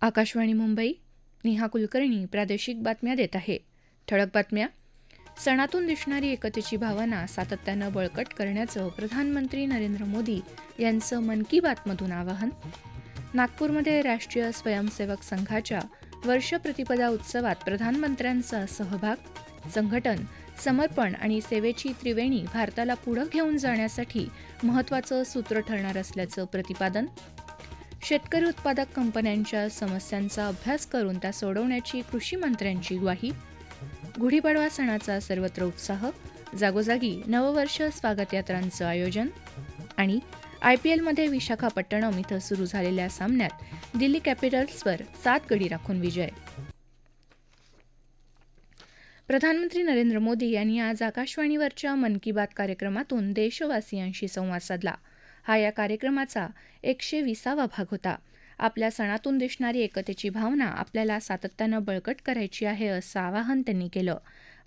आकाशवाणी मुंबई नेहा कुलकर्णी प्रादेशिक बातम्या देत आहे. ठळक बातम्या. सणातून दिसणारी एकतेची भावना सातत्यानं बळकट करण्याचं प्रधानमंत्री नरेंद्र मोदी यांचं मन की बातमधून आवाहन. नागपूरमध्ये राष्ट्रीय स्वयंसेवक संघाच्या वर्ष प्रतिपदा उत्सवात प्रधानमंत्र्यांचा सहभाग संघटन समर्पण आणि सेवेची त्रिवेणी भारताला पुढं घेऊन जाण्यासाठी महत्त्वाचं सूत्र ठरणार असल्याचं प्रतिपादन. शेतकरी उत्पादक कंपन्यांच्या समस्यांचा अभ्यास करून त्या सोडवण्याची कृषी मंत्र्यांची ग्वाही. गुढीपाडवा सणाचा सर्वत्र उत्साह. जागोजागी नववर्ष स्वागत यात्रांचं आयोजन. आणि आय पी एलमध्ये विशाखापट्टणम इथं सुरू झालेल्या सामन्यात दिल्ली कॅपिटल्सवर सात गडी राखून विजय. प्रधानमंत्री नरेंद्र मोदी यांनी आज आकाशवाणीवरच्या मन की बात कार्यक्रमातून देशवासियांशी संवाद साधला. हा या कार्यक्रमाचा एकशे विसावा भाग होता. आपल्या सणातून दिसणारी एकतेची भावना आपल्याला सातत्यानं बळकट करायची आहे असं आवाहन त्यांनी केलं.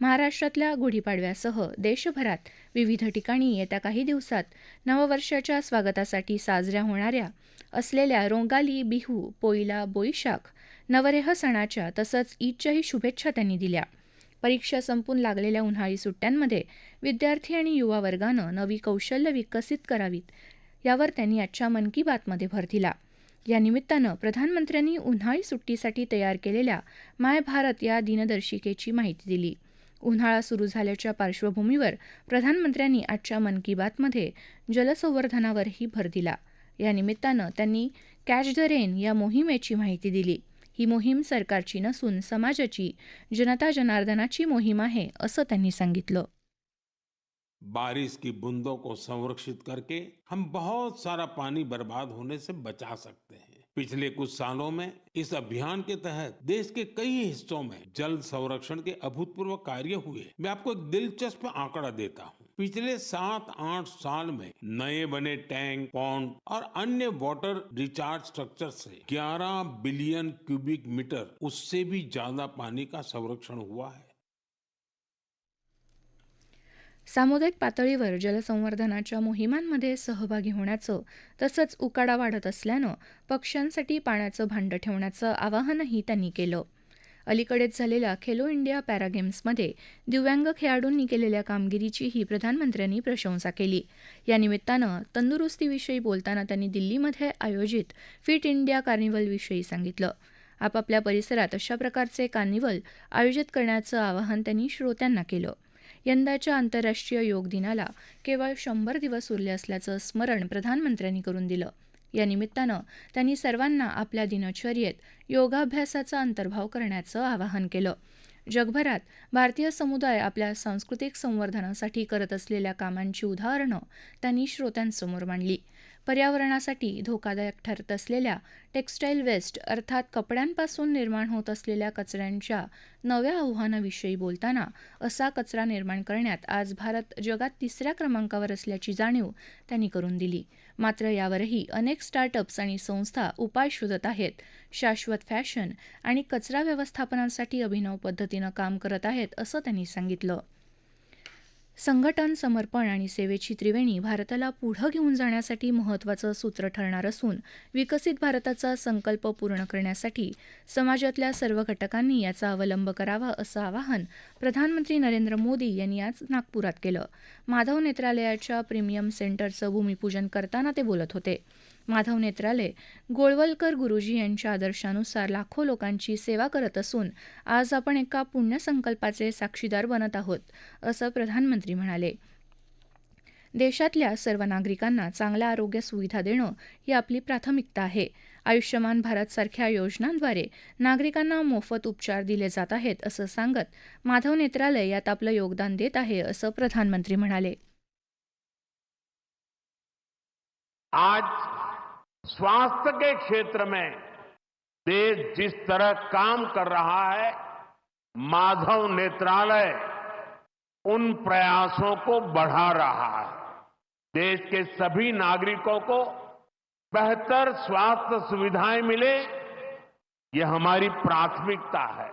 महाराष्ट्रातल्या गुढीपाडव्यासह देशभरात विविध ठिकाणी येत्या काही दिवसात नववर्षाच्या स्वागतासाठी साजऱ्या होणाऱ्या असलेल्या रोंगाली बिहू पोईला बोईशाख नवरेह सणाच्या तसंच ईदच्याही शुभेच्छा त्यांनी दिल्या. परीक्षा संपून लागलेल्या उन्हाळी सुट्ट्यांमध्ये विद्यार्थी आणि युवा वर्गानं नवी कौशल्य विकसित करावीत यावर त्यांनी आजच्या मन की बातमध्ये भर दिला. या निमित्तानं प्रधानमंत्र्यांनी उन्हाळी सुट्टीसाठी तयार केलेल्या माय भारत या दिनदर्शिकेची माहिती दिली. उन्हाळा सुरू झाल्याच्या पार्श्वभूमीवर प्रधानमंत्र्यांनी आजच्या मन की बातमध्ये जलसंवर्धनावरही भर दिला. या निमित्तानं त्यांनी कॅच द रेन या मोहिमेची माहिती दिली. ही मोहीम सरकारची नसून समाजाची जनता जनार्दनाची मोहीम आहे असं त्यांनी सांगितलं. बारिश की बूंदों को संरक्षित करके हम बहुत सारा पानी बर्बाद होने से बचा सकते हैं। पिछले कुछ सालों में इस अभियान के तहत देश के कई हिस्सों में जल संरक्षण के अभूतपूर्व कार्य हुए। मैं आपको एक दिलचस्प आंकड़ा देता हूँ। पिछले सात आठ साल में नए बने टैंक, पॉन्ड और अन्य वाटर रिचार्ज स्ट्रक्चर से 11 बिलियन क्यूबिक मीटर उससे भी ज़्यादा पानी का संरक्षण हुआ है। सामुदायिक पातळीवर जलसंवर्धनाच्या मोहिमांमध्ये सहभागी होण्याचं तसंच उकाडा वाढत असल्यानं पक्ष्यांसाठी पाण्याचं भांडं ठेवण्याचं आवाहनही त्यांनी केलं. अलीकडेच झालेल्या खेलो इंडिया पॅरागेम्समध्ये दिव्यांग खेळाडूंनी केलेल्या कामगिरीचीही प्रधानमंत्र्यांनी प्रशंसा केली. या निमित्तानं तंदुरुस्तीविषयी बोलताना त्यांनी दिल्लीमध्ये आयोजित फिट इंडिया कार्निवलविषयी सांगितलं. आपापल्या परिसरात अशा प्रकारचे कार्निवल आयोजित करण्याचं आवाहन त्यांनी श्रोत्यांना केलं. यंदाच्या आंतरराष्ट्रीय योग दिनाला केवळ शंभर दिवस उरले असल्याचं स्मरण प्रधानमंत्र्यांनी करून दिलं. या निमित्तानं त्यांनी सर्वांना आपल्या दिनचर्येत योगाभ्यासाचा अंतर्भाव करण्याचं आवाहन केलं. जगभरात भारतीय समुदाय आपल्या सांस्कृतिक संवर्धनासाठी करत असलेल्या कामांची उदाहरणं त्यांनी श्रोत्यांसमोर मांडली. पर्यावरणासाठी धोकादायक ठरत असलेल्या टेक्स्टाईल वेस्ट अर्थात कपड्यांपासून निर्माण होत असलेल्या कचऱ्यांच्या नव्या आव्हानाविषयी बोलताना असा कचरा निर्माण करण्यात आज भारत जगात तिसऱ्या क्रमांकावर असल्याची जाणीव त्यांनी करून दिली. मात्र यावरही अनेक स्टार्टअप्स आणि संस्था उपाय शोधत आहेत. शाश्वत फॅशन आणि कचरा व्यवस्थापनासाठी अभिनव पद्धतीनं काम करत आहेत असं त्यांनी सांगितलं. संघटन समर्पण आणि सेवेची त्रिवेणी भारताला पुढं घेऊन जाण्यासाठी महत्त्वाचं सूत्र ठरणार असून विकसित भारताचा संकल्प पूर्ण करण्यासाठी समाजातल्या सर्व घटकांनी याचा अवलंब करावा असं आवाहन प्रधानमंत्री नरेंद्र मोदी यांनी आज नागपुरात केलं. माधव नेत्रालयाच्या प्रीमियम सेंटरचं भूमिपूजन करताना ते बोलत होते. माधव नेत्रालय गोळवलकर गुरुजी यांच्या आदर्शानुसार लाखो लोकांची सेवा करत असून आज आपण एका पुण्यसंकल्पाचे साक्षीदार बनत आहोत असं प्रधानमंत्री म्हणाले. देशातल्या सर्व नागरिकांना चांगल्या आरोग्य सुविधा देणं ही आपली प्राथमिकता आहे. आयुष्यमान भारतसारख्या योजनांद्वारे नागरिकांना मोफत उपचार दिले जात आहेत असं सांगत माधव नेत्रालय यात आपलं योगदान देत आहे असं प्रधानमंत्री म्हणाले. आज स्वास्थ्य के क्षेत्र में देश जिस तरह काम कर रहा है, माधव नेत्रालय उन प्रयासों को बढ़ा रहा है। देश के सभी नागरिकों को बेहतर स्वास्थ्य सुविधाएँ मिले, ये हमारी प्राथमिकता है।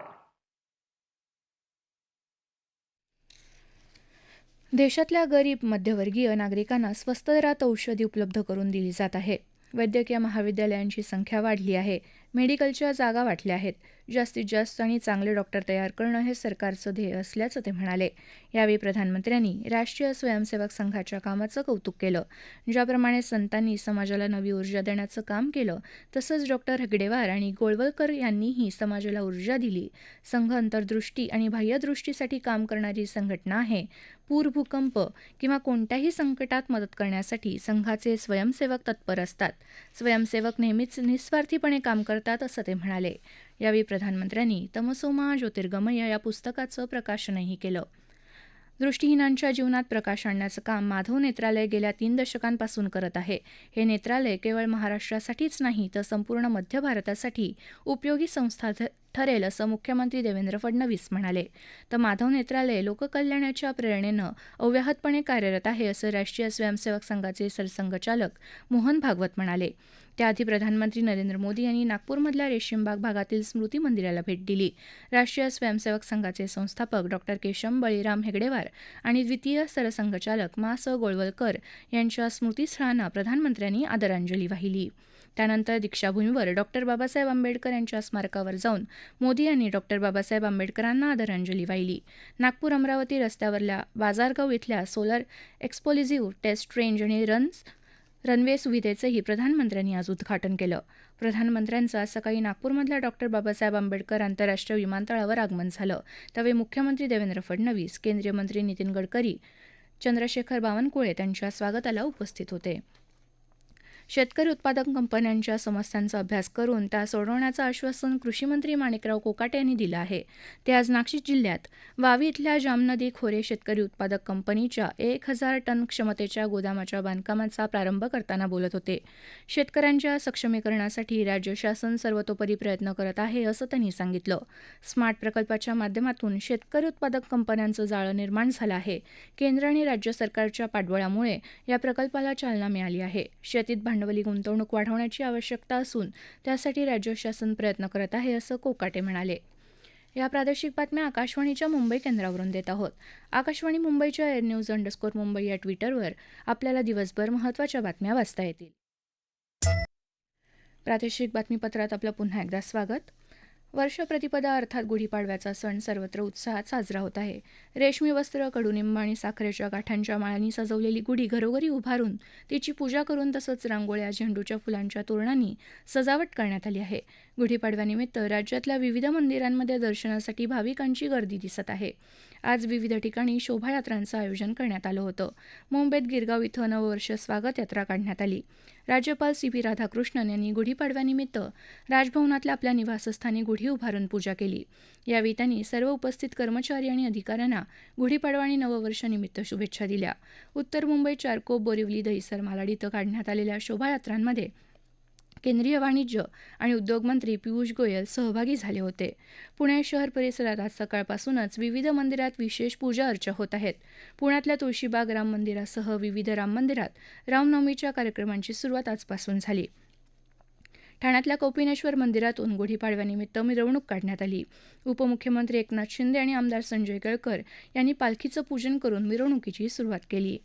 देशातल्या गरीब, मध्यवर्गीय नागरिकांना स्वस्त दरात औषधी उपलब्ध करून दिली जात आहे. वैद्यकीय महाविद्यालयांची संख्या वाढली आहे. मेडिकलच्या जागा वाटल्या आहेत. जास्तीत जास्त आणि चांगले डॉक्टर तयार करणं हे सरकारचं ध्येय असल्याचं ते म्हणाले. यावेळी प्रधानमंत्र्यांनी राष्ट्रीय स्वयंसेवक संघाच्या कामाचं कौतुक केलं. ज्याप्रमाणे संतांनी समाजाला नवी ऊर्जा देण्याचं काम केलं तसंच डॉक्टर हेगडेवार आणि गोळवलकर यांनीही समाजाला ऊर्जा दिली. संघ अंतर्दृष्टी आणि बाह्यदृष्टीसाठी काम करणारी संघटना आहे. पूर भूकंप किंवा कोणत्याही संकटात मदत करण्यासाठी संघाचे स्वयंसेवक तत्पर असतात. स्वयंसेवक नेहमीच निस्वार्थीपणे काम करतात असं ते म्हणाले. यावेळी प्रधानमंत्र्यांनी तमसोमा ज्योतिर्गमय या पुस्तकाचं प्रकाशनही केलं. दृष्टिहीनांच्या जीवनात प्रकाश आणण्याचं काम माधव नेत्रालय गेल्या तीन दशकांपासून करत आहे. हे नेत्रालय केवळ महाराष्ट्रासाठीच नाही तर संपूर्ण मध्य भारतासाठी उपयोगी संस्था ठरेल असं मुख्यमंत्री देवेंद्र फडणवीस म्हणाले. तर माधव नेत्रालय लोककल्याणाच्या प्रेरणेनं अव्याहतपणे कार्यरत आहे असं राष्ट्रीय स्वयंसेवक संघाचे सरसंघचालक मोहन भागवत म्हणाले. त्याआधी प्रधानमंत्री नरेंद्र मोदी यांनी नागपूरमधल्या रेशीमबाग भागातील स्मृती मंदिराला भेट दिली. राष्ट्रीय स्वयंसेवक संघाचे संस्थापक डॉक्टर केशम बळीराम हेगडेवार आणि द्वितीय सरसंघचालक मा स गोळवलकर यांच्या स्मृतीस्थळांना प्रधानमंत्र्यांनी आदरांजली वाहिली. त्यानंतर दीक्षाभूमीवर डॉक्टर बाबासाहेब आंबेडकर यांच्या स्मारकावर जाऊन मोदी यांनी डॉक्टर बाबासाहेब आंबेडकरांना आदरांजली वाहिली. नागपूर अमरावती रस्त्यावरल्या बाजारगाव इथल्या सोलर एक्सपोलिझिव्ह टेस्ट रेंज आणि रन्स रनवे सुविधेचंही प्रधानमंत्र्यांनी आज उद्घाटन केलं. प्रधानमंत्र्यांचं आज सकाळी नागपूरमधल्या डॉक्टर बाबासाहेब आंबेडकर आंतरराष्ट्रीय विमानतळावर आगमन झालं. त्यावेळी मुख्यमंत्री देवेंद्र फडणवीस केंद्रीय मंत्री नितीन गडकरी चंद्रशेखर बावनकुळे त्यांच्या स्वागताला उपस्थित होते. शेतकरी उत्पादक कंपन्यांच्या समस्यांचा अभ्यास करून त्या सोडवण्याचं आश्वासन कृषीमंत्री माणिकराव कोकाटे यांनी दिलं आहे. ते आज नाशिक जिल्ह्यात वावी इथल्या जामनदी खोरे शेतकरी उत्पादक कंपनीच्या एक हजार टन क्षमतेच्या गोदामाच्या बांधकामाचा प्रारंभ करताना बोलत होते. शेतकऱ्यांच्या सक्षमीकरणासाठी राज्य शासन सर्वतोपरी प्रयत्न करत आहे असं त्यांनी सांगितलं. स्मार्ट प्रकल्पाच्या माध्यमातून शेतकरी उत्पादक कंपन्यांचं जाळं निर्माण झालं आहे. केंद्र आणि राज्य सरकारच्या पाठबळामुळे या प्रकल्पाला चालना मिळाली आहे. शेतीत भांडवली गुंतवणूक वाढवण्याची आवश्यकता असून त्यासाठी राज्य शासन प्रयत्न करत आहे असं कोकाटे म्हणाले. या प्रादेशिक बातम्या आकाशवाणीच्या मुंबई केंद्रावरून देत आहोत. आकाशवाणी मुंबईच्या एअर न्यूज अंडरस्कोर मुंबई या ट्विटरवर आपल्याला दिवसभर महत्त्वाच्या बातम्या वाचता येतील. प्रादेशिक बातमीपत्रात आपलं पुन्हा एकदा स्वागत. वर्षप्रतिपदा अर्थात गुढीपाडव्याचा सण सर्वत्र उत्साहात साजरा होत आहे. रेशमी वस्त्र कडुनिंब आणि साखरेच्या गाठांच्या माळांनी सजवलेली गुढी घरोघरी उभारून तिची पूजा करून तसंच रांगोळ्या झेंडूच्या फुलांच्या तोरणांनी सजावट करण्यात आली आहे. गुढीपाडव्यानिमित्त राज्यातल्या विविध मंदिरांमध्ये दर्शनासाठी भाविकांची गर्दी दिसत आहे. आज विविध ठिकाणी शोभायात्रांचं आयोजन करण्यात आलं होतं. मुंबईत गिरगाव इथं नववर्ष स्वागत यात्रा काढण्यात आली. राज्यपाल सी पी राधाकृष्णन यांनी गुढीपाडव्यानिमित्त राजभवनातल्या आपल्या निवासस्थानी गुढी उभारून पूजा केली. यावेळी त्यांनी सर्व उपस्थित कर्मचारी आणि अधिकाऱ्यांना गुढीपाडवा आणि नववर्षानिमित्त शुभेच्छा दिल्या. उत्तर मुंबई चारकोप बोरिवली दहिसर मालाड इथं काढण्यात आलेल्या शोभायात्रांमध्ये केंद्रीय वाणिज्य आणि उद्योगमंत्री पियुष गोयल सहभागी झाले होते. पुणे शहर परिसरात आज सकाळपासूनच विविध मंदिरात विशेष पूजा अर्चा होत आहेत. पुण्यातल्या तुळशीबाग राम मंदिरासह विविध राम मंदिरात रामनवमीच्या कार्यक्रमांची सुरुवात आजपासून झाली. ठाण्यातल्या कौपिनेश्वर मंदिरातून गुढीपाडव्यानिमित्त मिरवणूक काढण्यात आली. उपमुख्यमंत्री एकनाथ शिंदे आणि आमदार संजय केळकर यांनी पालखीचं पूजन करून मिरवणुकीची सुरुवात केली.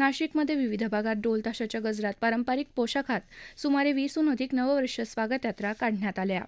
नाशिकमध्ये विविध भागात ढोल ताशाच्या गजरात पारंपरिक पोशाखात सुमारे वीसहून अधिक नववर्ष स्वागत यात्रा काढण्यात आल्या.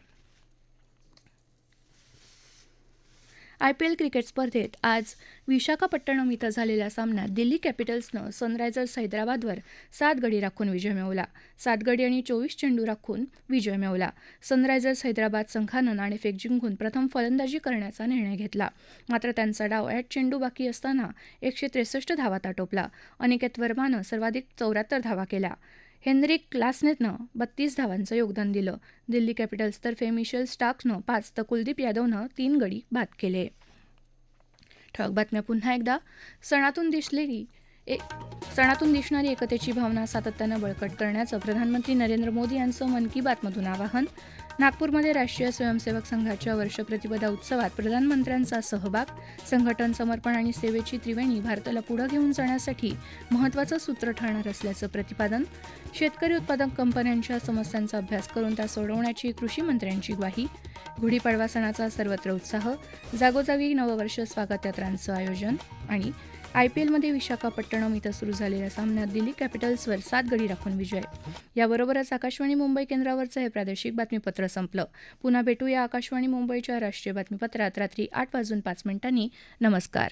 आयपीएल क्रिकेट स्पर्धेत आज विशाखापट्टणम इथं झालेल्या सामन्यात दिल्ली कॅपिटल्सनं सनरायझर्स हैदराबादवर सात गडी राखून विजय मिळवला. सात गडी आणि चोवीस चेंडू राखून विजय मिळवला. सनरायझर्स हैदराबाद संघानं नाणेफेक जिंकून प्रथम फलंदाजी करण्याचा निर्णय घेतला. मात्र त्यांचा डाव आठ चेंडू बाकी असताना एकशे त्रेसष्ट धावात आटोपला अनिकेत वर्मानं सर्वाधिक चौऱ्याहत्तर धावा केल्या. हेनरिक क्लासनेतनं बत्तीस धावांचं योगदान दिलं. दिल्ली कॅपिटल्सतर्फे मिशेल स्टार्कनं पाच तर कुलदीप यादवनं तीन गडी बाद केले. ठळक बातम्या पुन्हा एकदा. सणातून दिसलेली ए सणातून दिसणारी एकतेची भावना सातत्यानं बळकट करण्याचं प्रधानमंत्री नरेंद्र मोदी यांचं मन की बातमधून आवाहन. नागपूरमध्ये राष्ट्रीय स्वयंसेवक संघाच्या वर्षप्रतिपदा उत्सवात प्रधानमंत्र्यांचा सहभाग संघटन समर्पण आणि सेवेची त्रिवेणी भारताला पुढे घेऊन जाण्यासाठी महत्त्वाचं सूत्र ठरणार असल्याचं प्रतिपादन. शेतकरी उत्पादक कंपन्यांच्या समस्यांचा अभ्यास करून त्या सोडवण्याची कृषी मंत्र्यांची ग्वाही. गुढीपाडवा सणाचा सर्वत्र उत्साह. जागोजागी नववर्ष स्वागत यात्रांचं आयोजन आणि आय पी एलमध्ये विशाखापट्टणम इथं सुरू झालेल्या सामन्यात दिल्ली कॅपिटल्सवर सात गडी राखून विजय. याबरोबरच आकाशवाणी मुंबई केंद्रावरचं हे प्रादेशिक बातमीपत्र संपलं. पुन्हा भेटूया आकाशवाणी मुंबईच्या राष्ट्रीय बातमीपत्रात. रात्री आठ वाजून पाच मिनिटांनी नमस्कार.